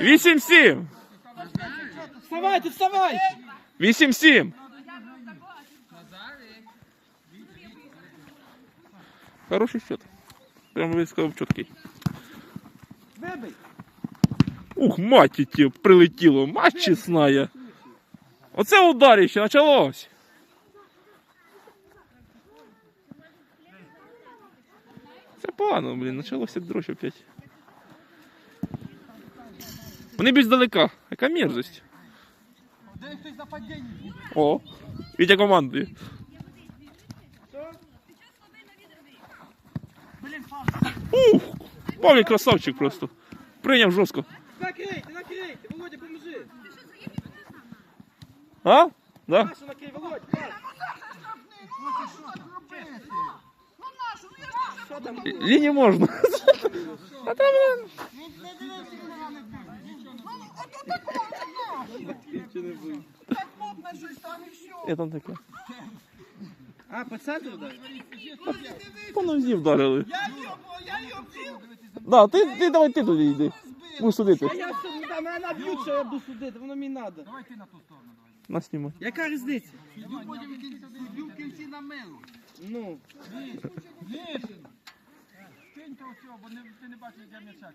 Вісім-сім. Вставайте, вставайте! Вісім-сім. Хороший счет. Прямо я сказав чіткий. Вибий! Ух, маті ті, прилетіло, мать чесная. Оце ударище почалось. Це погано, блін, почалося дрожь опять. Вони більш далека. Яка мерзость. Де хтось нападіння? О, Вітя командує. Блін, пас! Ух, Павлік красавчик просто. Прийняв жорстко. Накрийте, накрийте! Володя, поможи! А? Да? Пашу накрий, Володя, Паш! Що там? Ліні можна. А там, блін. Я там таке. А, по центру дай? По нозі вдарили. Я його, я його б'ю! Да, ти, ти давай ти туди йди. Будеш судити. А я все, да, мене наб'ють, що я буду судити, воно мені треба. Давай ти на ту сторону. На знімай. Яка різниця? Б'ю в кінці на милу. Ну, Кинь того всього, бо не, ти не бачиш, як я м'ячак.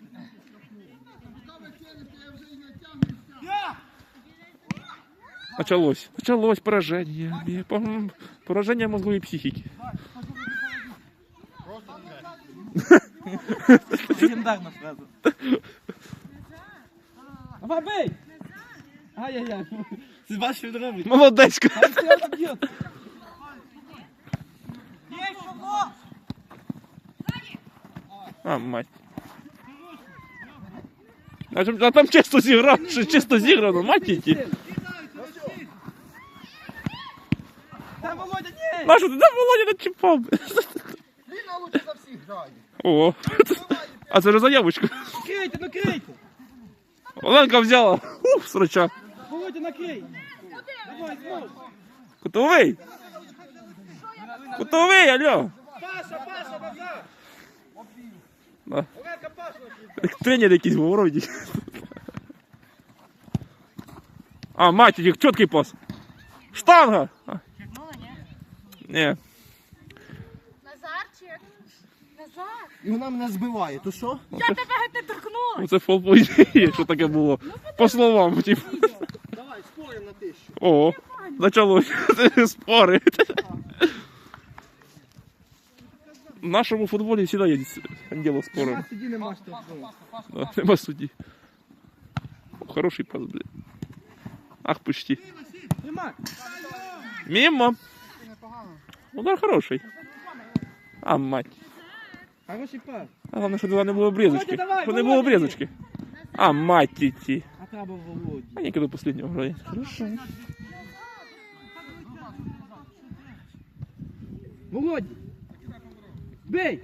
Началось. Началось поражение. Мне, по-моему, Поражение мозговой психики. легендарна фраза. Давай, бей! Ай-яй-яй. Ти бачиш, що він робить? Молодецька. Хто це б'є? Є, що А, мать. А там, а там чисто зіграв, що чисто зіграно, мать ті. Володя, ні! Нащо ти там Володя начіпав? Він на лучше за всіх грає. О, а це вже заявочка. Накрийте, накрийте! Оленка взяла. Ух, срача. Володя, накрий! Давай, зможеш! Кутовий. Кутовий, алло. Паша, Паша, назад! Да. Оленка, Паша! накрий. Як Тренер якийсь був вроді. А, мать, їх чіткий пас. Штанга. А. Ні. Назарчик. Назар. І вона мене збиває, то що? Я тебе геть не торкнула. Ну, Це фол по ідеї, що таке було. По словам, типу. Давай, спорим на тисячу. О, почалось. Спори. В нашому футболі завжди є діло спором. Тоді нема що такого. Да, нема судді. О, Хороший пас, блядь. Ах, почти. Нема! Мимо. Удар хороший. А, мать. Хороший пас. А головне, що туди не було обрізочки. Володя, давай, Що не Володя, було обрізочки. А, мать ті. А треба Володя. А ні, коли последнього грає. Хорошо. Володя! Бей!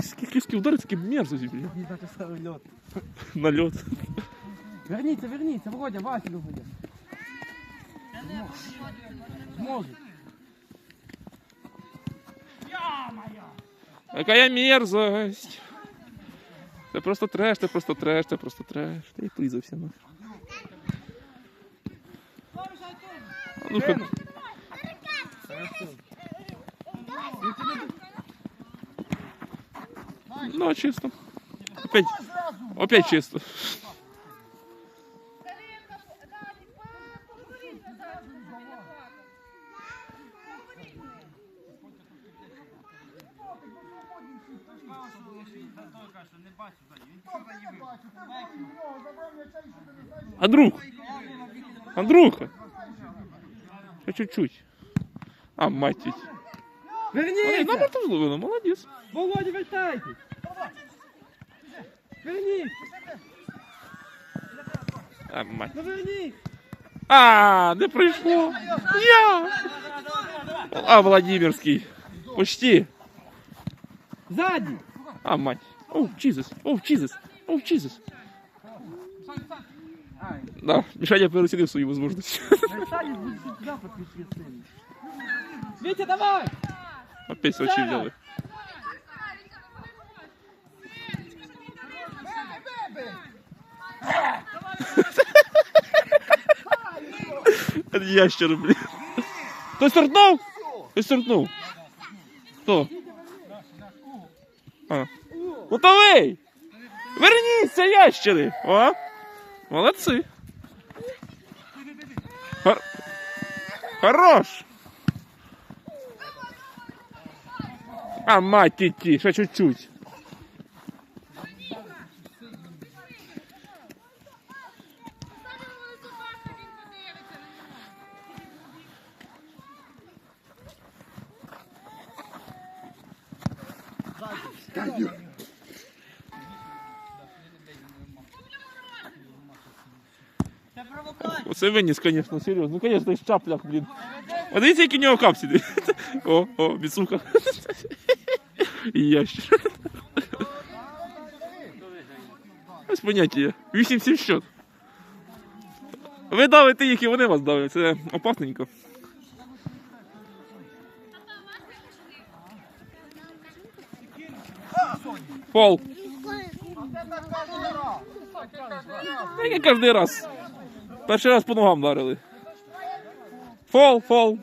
Скільки удари, такі мерзості, блядь. Не знати старий льот. На льот. Верніться, верніться, Володя, Вася Володя. Какая мерзость. Це просто треш, це просто треш, це просто треш. Та й плизався на. А ну-ка. Ну, чисто. Опять, опять чисто. Андрюх! Андрюха! Ще чуть-чуть. А, мать ведь. Ой, Верніться! на борту зловила, молодець. Володя, вертайтесь! Верніться! А, мать. Ну верніться! А, не прийшло. Я. А, Владимирский. Почти. Ззаді! А, мать. О, Jesus. О, Jesus. О, Jesus. Да, Мишаня переоценив свою возможность. Витя, давай! Опять Сочи взяли. Ящер, блин. Кто стартнул? Кто стартнул? Кто? Готовий! Верніться, ящери! О! Молодці! Хор... Хорош! А мать ті, ще чуть-чуть. Оце виніс, звісно, серйозно. Ну, звісно, із чапляк, блін. А дивіться, які у нього капці. дивіться. О, о, біцуха. І ящер. Ось поняття є. 8-7 счет. Ви давите їх і вони вас давлять. Це опасненько. Фол. Як кожен раз. Перший раз по ногам вдарили. Фол, фол.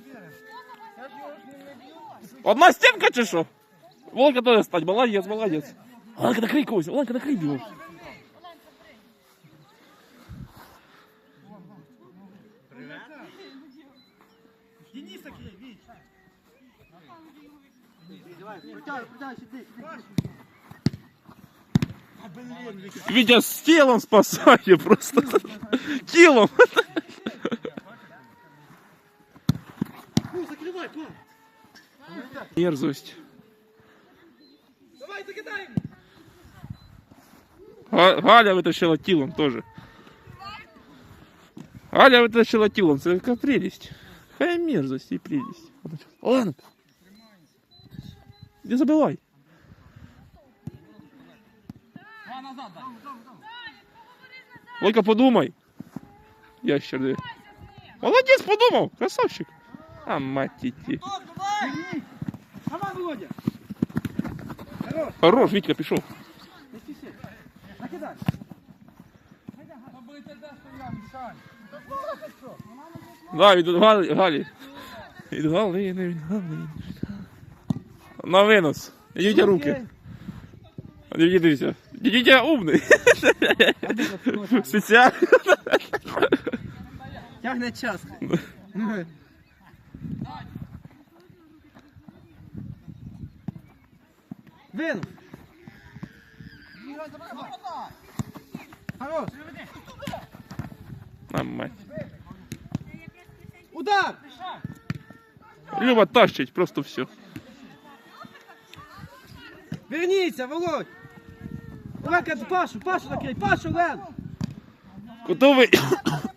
Одна стінка чи що? Волка теж стать, молодець, молодець. Оленка, накрий когось, Оленка, накрий його. Денис такий, віч. Притягай, притягай, сюди, сюди. Вітя з тілом спасає просто. Тілом. Ну, закривай, пла. Мерзость. Давай, закидай. Га- Галя витащила тілом теж. Галя витащила тілом, це яка прелість. Хай мерзость і прелість. Оленка. Не забивай. назад дай. Олька, подумай. Ящер диви. Молодець, подумав, красавчик. А мать ті. Стоп, давай. Давай, Володя. Хорош, Вітька пішов. Не спіши. Закидай. Да, від Галі. Галі. Від Галини, від Галини. На винос. Ідіть руки. Дивіться, дивіться. Дідя умний. Спеціально. Тягне час. Вин. Хорош. А мать. Удар. Люба тащить, просто все. Верніться, Володь. Оленка, Пашу, Пашу накрий, Пашу, Лен. Готовий.